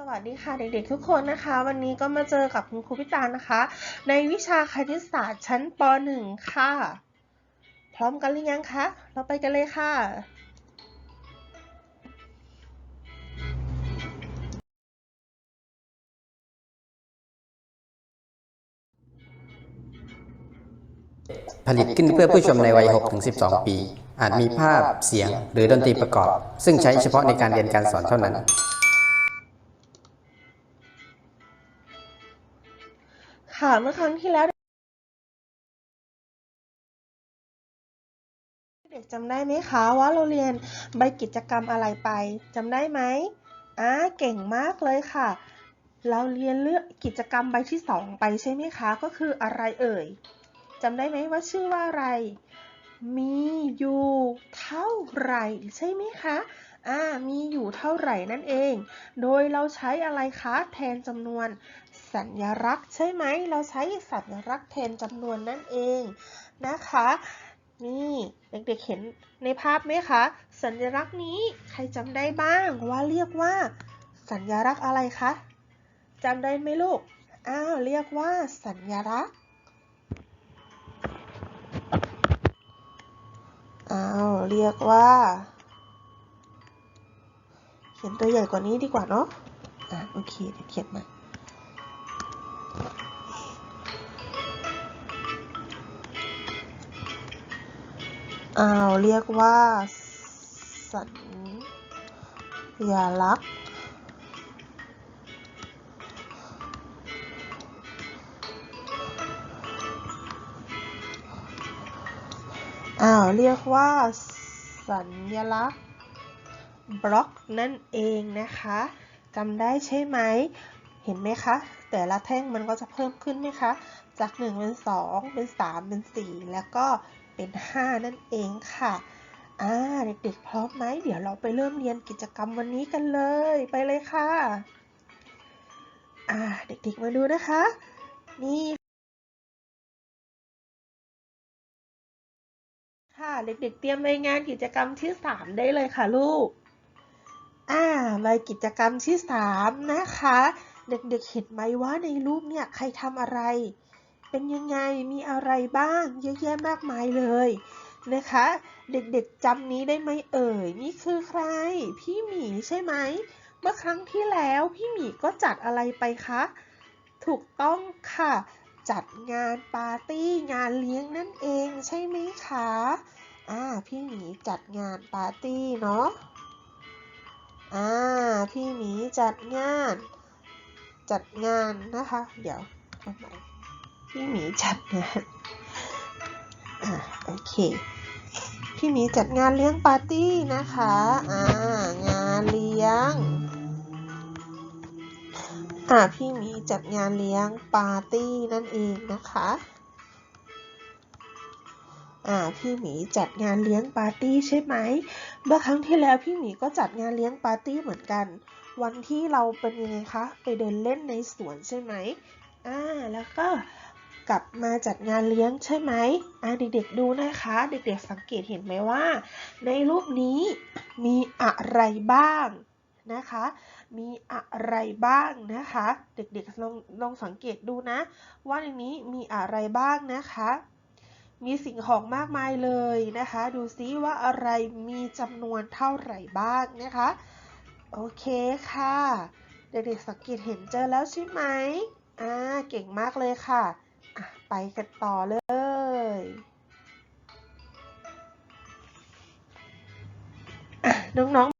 สวัสดีค่ะเด็กๆทุกคนนะคะ วันนี้ก็มาเจอกับคุณครูพิตารนะคะ ในวิชาคณิตศาสตร์ชั้นป .1 ค่ะ พร้อมกันหรือยังคะเราไปกันเลยค่ะ ผลิตขึ้นเพื่อผู้ชมในวัย 6-12 ปี อาจมีภาพเสียงหรือดนตรีประกอบ ซึ่งใช้เฉพาะในการเรียนการสอนเท่านั้น จำได้ไหมคะว่าเราเรียนใบกิจกรรมอะไรไปจำได้ไหมอ่าเก่งมากเลยค่ะ เราเรียนเรื่องกิจกรรมใบที่สองไปใช่ไหมคะ ก็คืออะไรเอ่ยจำได้ไหมว่าชื่อว่าอะไร มีอยู่เท่าไหร่ใช่ไหมคะอ่ามีอยู่เท่าไหร่นั่นเอง โดยเราใช้อะไรคะแทนจำนวนสัญลักษณ์ใช่ไหม เราใช้สัญลักษณ์แทนจำนวนนั่นเองนะคะ นี่เด็กๆเห็นในภาพไหมคะ สัญลักษณ์นี้ใครจำได้บ้างว่าเรียกว่า สัญลักษณ์อะไรคะจำได้ไหมลูก อ้าวเรียกว่าสัญลักษณ์ อ้าวเรียกว่า เขียนตัวใหญ่กว่านี้ดีกว่าเนาะ อะโอเคเดี๋ยวเขียนมา อ้าวเรียกว่า สัญลักษณ์อ้าวเรียกว่า สัญลักษณ์บล็อกนั่นเองนะคะจำได้ใช่ไหม เห็นไหมคะ แต่ละแท่งมันก็จะเพิ่มขึ้นไหมคะ จาก 1 เป็น 2 เป็น 3 เป็น 4 แล้วก็ เป็น 5 นั่นเองค่ะอ่าเด็กๆพร้อมไหมเดี๋ยวเราไปเริ่มเรียนกิจกรรมวันนี้กันเลยไปเลยค่ะอ่าเด็กๆมาดูนะคะ นี่ค่ะเด็กๆเตรียมรายงานกิจกรรมที่ 3 ได้เลยค่ะลูกอ่าใบกิจกรรมที่ 3 นะคะ เด็กๆเห็นไหมว่าในรูปเนี่ยใครทำอะไร เป็นยังไงมีอะไรบ้างเยอะแยะมากมายเลยนะคะ เด็กๆจำนี้ได้ไหมเอ่ย นี่คือใคร พี่หมีใช่ไหม เมื่อครั้งที่แล้วพี่หมีก็จัดอะไรไปคะ ถูกต้องค่ะ จัดงานปาร์ตี้งานเลี้ยงนั่นเองใช่ไหมคะ อ่า พี่หมีจัดงานปาร์ตี้เนาะ อ่า พี่หมีจัดงาน จัดงานนะคะ เดี๋ยวทำไม พี่หมีจัดงานอ่าโอเค พี่หมีจัดงานเลี้ยงปาร์ตี้นะคะอ่างานเลี้ยงอ่าพี่หมีจัดงานเลี้ยงปาร์ตี้นั่นเองนะคะอ่าพี่หมีจัดงานเลี้ยงปาร์ตี้ใช่ไหม เมื่อครั้งที่แล้วพี่หมีก็จัดงานเลี้ยงปาร์ตี้เหมือนกัน วันที่เราเป็นยังไงคะ ไปเดินเล่นในสวนใช่ไหมอ่า แล้วก็ กลับมาจัดงานเลี้ยงใช่ไหมอ่าเด็กๆดูนะคะ เด็กๆสังเกตเห็นไหมว่า ในรูปนี้มีอะไรบ้างนะคะ มีอะไรบ้างนะคะ เด็กๆลองลองสังเกตดูนะ ว่าในนี้มีอะไรบ้างนะคะ มีสิ่งของมากมายเลยนะคะ ดูซิว่าอะไรมีจำนวนเท่าไหร่บ้างนะคะ โอเคค่ะ เด็กๆสังเกตเห็นเจอแล้วใช่ไหมอ่า เก่งมากเลยค่ะ ไปกันต่อเลยน้องๆ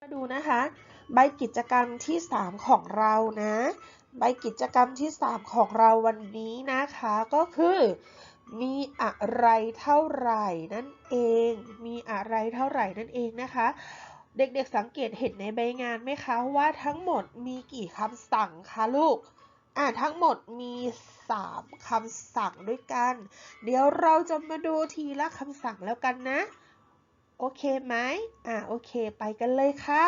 มาดูนะคะ ใบกิจกรรมที่ 3 ของเรานะ ใบกิจกรรมที่ 3 ของเราวันนี้นะคะก็คือ มีอะไรเท่าไหร่นั่นเอง มีอะไรเท่าไหร่นั่นเองนะคะ เด็กๆสังเกตเห็นในใบงานไหมคะว่าทั้งหมดมีกี่คำสั่งคะลูก อ่าทั้งหมดมี 3คำสั่งด้วยกัน เดี๋ยวเราจะมาดูทีละคำสั่งแล้วกันนะ โอเคไหมอ่าโอเค ไปกันเลยค่ะ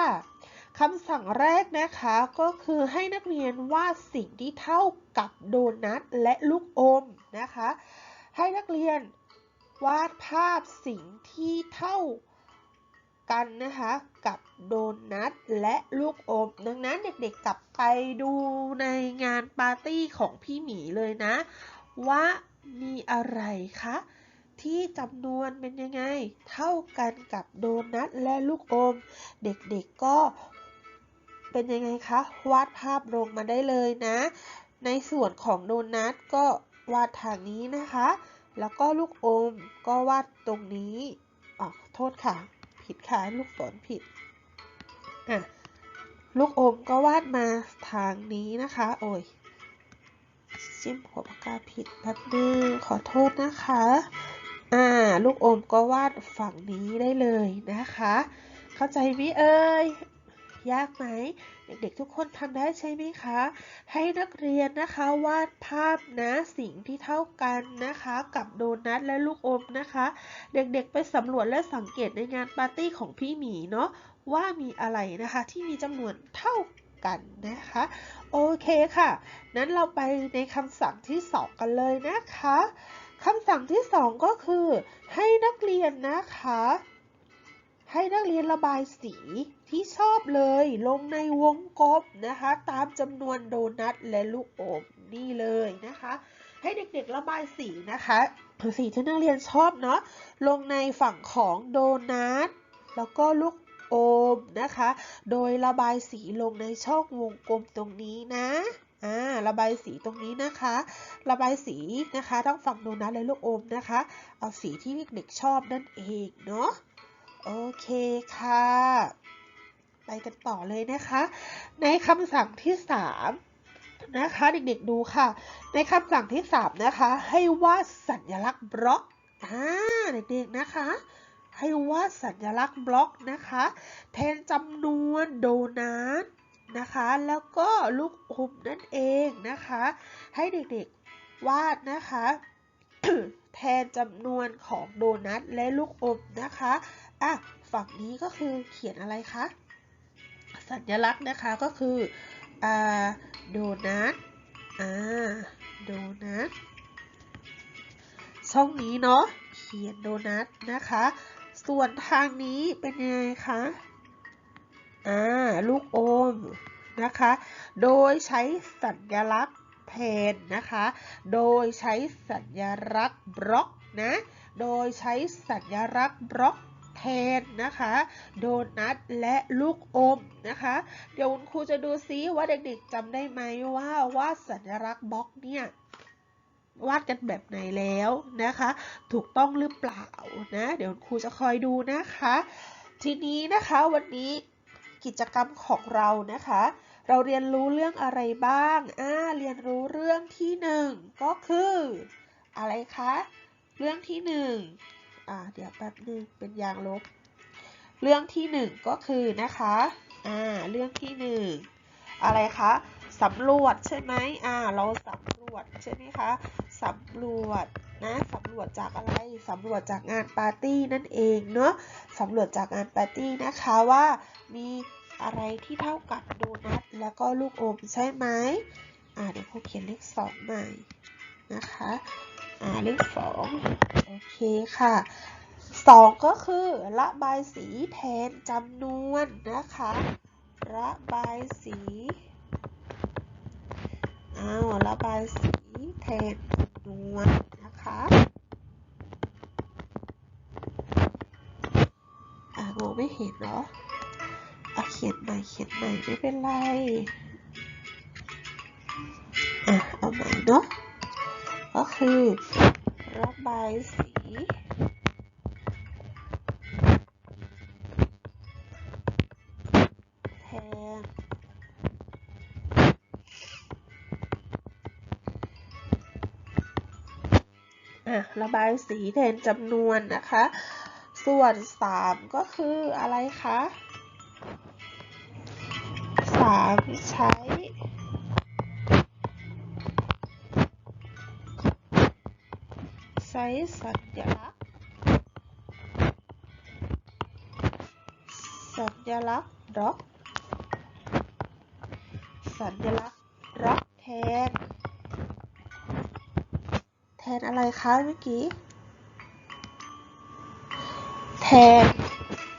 คำสั่งแรกนะคะก็คือให้นักเรียนวาดสิ่งที่เท่ากับโดนัทและลูกอมนะคะ ให้นักเรียนวาดภาพสิ่งที่เท่า กันนะคะกับโดนัทและลูกอม ดังนั้นเด็กๆกลับไปดูในงานปาร์ตี้ของพี่หมีเลยนะ ว่ามีอะไรคะที่จำนวนเป็นยังไง เท่ากันกับโดนัทและลูกอม เด็กๆก็เป็นยังไงคะ วาดภาพลงมาได้เลยนะ ในส่วนของโดนัทก็วาดทางนี้นะคะ แล้วก็ลูกอมก็วาดตรงนี้อ๋อโทษค่ะ ผิดค่ะลูกศรผิดอะลูกอมก็วาดมาทางนี้นะคะ โอ้ยจิ้มหัวปากกาผิดแป๊บนึงขอโทษนะคะ อ่า ลูกอมก็วาดฝั่งนี้ได้เลยนะคะ เข้าใจไหมเอ่ย ยากไหม เด็กๆทุกคนทำได้ใช่ไหมคะ ให้นักเรียนนะคะวาดภาพนะสิ่งที่เท่ากันนะคะ กับโดนัทและลูกอมนะคะ เด็กๆไปสำรวจและสังเกตในงานปาร์ตี้ของพี่หมีเนาะว่ามีอะไรนะคะที่มีจำนวนเท่ากันนะคะ โอเคค่ะ นั้นเราไปในคำสั่งที่สองกันเลยนะคะคำสั่งที่สองก็คือ ให้นักเรียนนะคะ ให้นักเรียนระบายสี ที่ชอบเลยลงในวงกลมนะคะ ตามจำนวนโดนัทและลูกอมนี่เลยนะคะ ให้เด็กๆระบายสีนะคะสีที่นักเรียนชอบเนาะลงในฝั่งของโดนัทแล้วก็ลูกอมนะคะ โดยระบายสีลงในช่องวงกลมตรงนี้นะอ่าระบายสีตรงนี้นะคะ ระบายสีนะคะทั้งฝั่งโดนัทและลูกอมนะคะ เอาสีที่เด็กๆชอบนั่นเองเนาะโอเคค่ะ ไปกันต่อเลยนะคะ ในคำสั่งที่ 3 นะคะเด็กๆดูค่ะ ในคำสั่งที่ 3 นะคะ ให้วาดสัญลักษณ์บล็อกอ่าเด็กๆนะคะ ให้วาดสัญลักษณ์บล็อกนะคะ แทนจำนวนโดนัทนะคะ แล้วก็ลูกอมนั่นเองนะคะ ให้เด็กๆวาดนะคะแทนจำนวนของโดนัทและลูกอมนะคะ อะ ฝั่งนี้ก็คือเขียนอะไรคะ สัญลักษณ์นะคะก็คืออ่าโดนัทอ่าโดนัทช่องนี้เนาะเขียนโดนัทนะคะ ส่วนทางนี้เป็นยังไงคะอ่าลูกอมนะคะ โดยใช้สัญลักษณ์แทนนะคะ โดยใช้สัญลักษณ์บล็อกนะ โดยใช้สัญลักษณ์บล็อก แทนนะคะ โดนัทและลูกอมนะคะ เดี๋ยวคุณครูจะดูซิว่าเด็กๆจำได้ไหมว่าวาดสัญลักษณ์บล็อกเนี่ยวาดกันแบบไหนแล้วนะคะ ถูกต้องหรือเปล่านะ เดี๋ยวคุณครูจะคอยดูนะคะ ทีนี้นะคะวันนี้กิจกรรมของเรานะคะ เราเรียนรู้เรื่องอะไรบ้างอ่าเรียนรู้เรื่องที่หนึ่งก็คือ อะไรคะ เรื่องที่หนึ่ง อ่าเดี๋ยวแป๊บหนึ่งเป็นยางลบ เรื่องที่หนึ่งก็คือนะคะอ่าเรื่องที่หนึ่งอะไรคะสำรวจใช่ไหมอ่าเราสำรวจใช่ไหมคะสำรวจนะสำรวจจากอะไรสำรวจจากงานปาร์ตี้นั่นเองเนาะสำรวจจากงานปาร์ตี้นะคะว่ามีอะไรที่เท่ากับโดนัทแล้วก็ลูกอมใช่ไหมอ่าเดี๋ยวครูเขียนเลขสองใหม่นะคะ อ่าเลขสองโอเคค่ะสองก็คือระบายสีแทนจำนวนนะคะระบายสีอ้าวระบายสีแทนจำนวนนะคะอ่ามองไม่เห็นเนาะอะเขียนใหม่เขียนใหม่ไม่เป็นไรอะเอาใหม่เนาะ คือระบายสี แทน อะ ระบายสีแทนจำนวนนะคะ ส่วน 3 ก็คืออะไรคะ 3 ใช้ ช้สัญลักษณ์ สัญลักษณ์ด็อกสัญลักษณ์ด็อกแทน แทนอะไรคะเมื่อกี้ แทน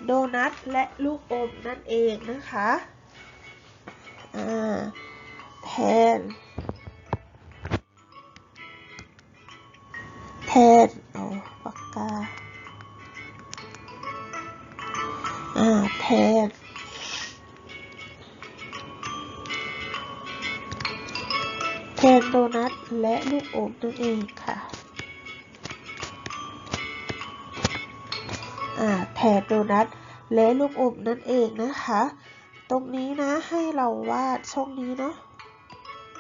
โดนัทและลูกอมนั่นเองนะคะ อ่า แทนาแทนแทนโดนัทและลูกอมนั่นเองค่ะ อ่าแทนโดนัทและลูกอมนั่นเองนะคะ ตรงนี้นะให้เราวาดช่องนี้เนาะ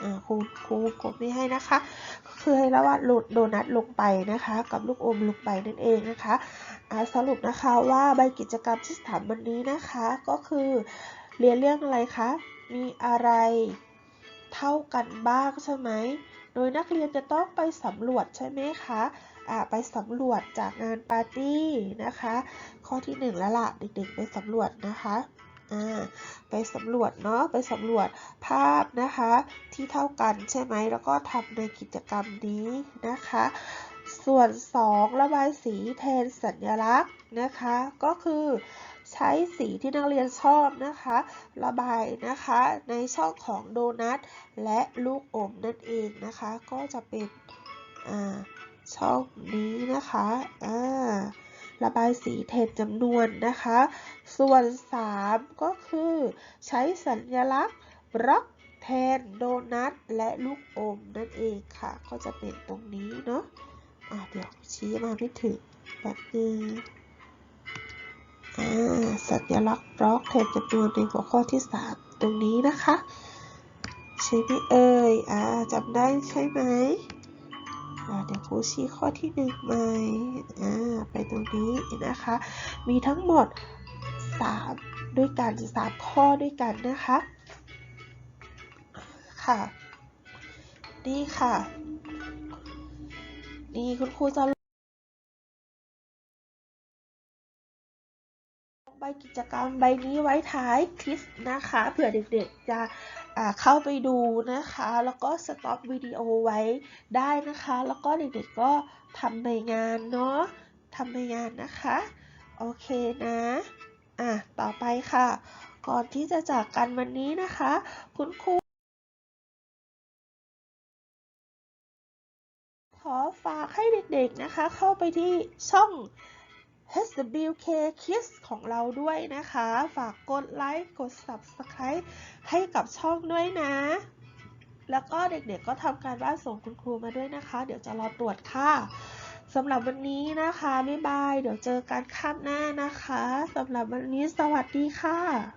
อ่าครูครูกดไม่ให้นะคะ ก็คือให้เราวาดโดนัทลงไปนะคะ กับลูกอมลงไปนั่นเองนะคะ สรุปนะคะว่าใบกิจกรรมที่สถาบันนี้นะคะก็คือเรียนเรื่องอะไรคะ มีอะไรเท่ากันบ้างใช่ไหม โดยนักเรียนจะต้องไปสำรวจใช่ไหมคะไปสำรวจจากงานปาร์ตี้นะคะ ข้อที่หนึ่งแล้วล่ะเด็กๆ ไปสำรวจนะคะไปสำรวจเนาะไปสำรวจภาพนะคะที่เท่ากันใช่ไหมแล้วก็ทำในกิจกรรมนี้นะคะ ส่วน 2 ระบายสีแทนสัญลักษณ์นะคะ ก็คือใช้สีที่นักเรียนชอบนะคะ ระบายนะคะในช่องของโดนัทและลูกอมนั่นเองนะคะ ก็จะเป็นช่องนี้นะคะระบายสีแทนจำนวนนะคะ ส่วน 3 ก็คือใช้สัญลักษณ์บล็อกแทนโดนัทและลูกอมนั่นเองค่ะ ก็จะเป็นตรงนี้เนาะ อะเดี๋ยวชี้มาไม่ถึงแบบนึงอ่าสัญลักษณ์บล็อกแทนจำนวนในหัวข้อที่ 3 ตรงนี้นะคะใช่ไหมเอ่ยอ่าจำได้ใช่ไหมอ่าเดี๋ยวครูชี้ข้อที่หนึ่งใหม่อ่าไปตรงนี้นะคะ มีทั้งหมด 3 ด้วยกัน3ข้อด้วยกันนะคะ ค่ะ นี่ค่ะ นี่คุณครูจะลงใบกิจกรรมใบนี้ไว้ท้ายคลิปนะคะเผื่อเด็กๆจะเข้าไปดูนะคะ แล้วก็สต็อปวิดีโอไว้ได้นะคะ แล้วก็เด็กๆก็ทำในงานเนาะทำในงานนะคะ โอเคนะอะต่อไปค่ะ ก่อนที่จะจากกันวันนี้นะคะ คุณครู อฝากให้เด็กๆนะคะ เข้าไปที่ช่อง HWK Kids ของเราด้วยนะคะ ฝากกดไลค์กด Subscribe ให้กับช่องด้วยนะ แล้วก็เด็กๆก็ทำการบ้านส่งคุณครูมาด้วยนะคะ เดี๋ยวจะรอตรวจค่ะสำหรับวันนี้นะคะ บ๊ายบาย เดี๋ยวเจอกันคาบหน้านะคะสำหรับวันนี้สวัสดีค่ะ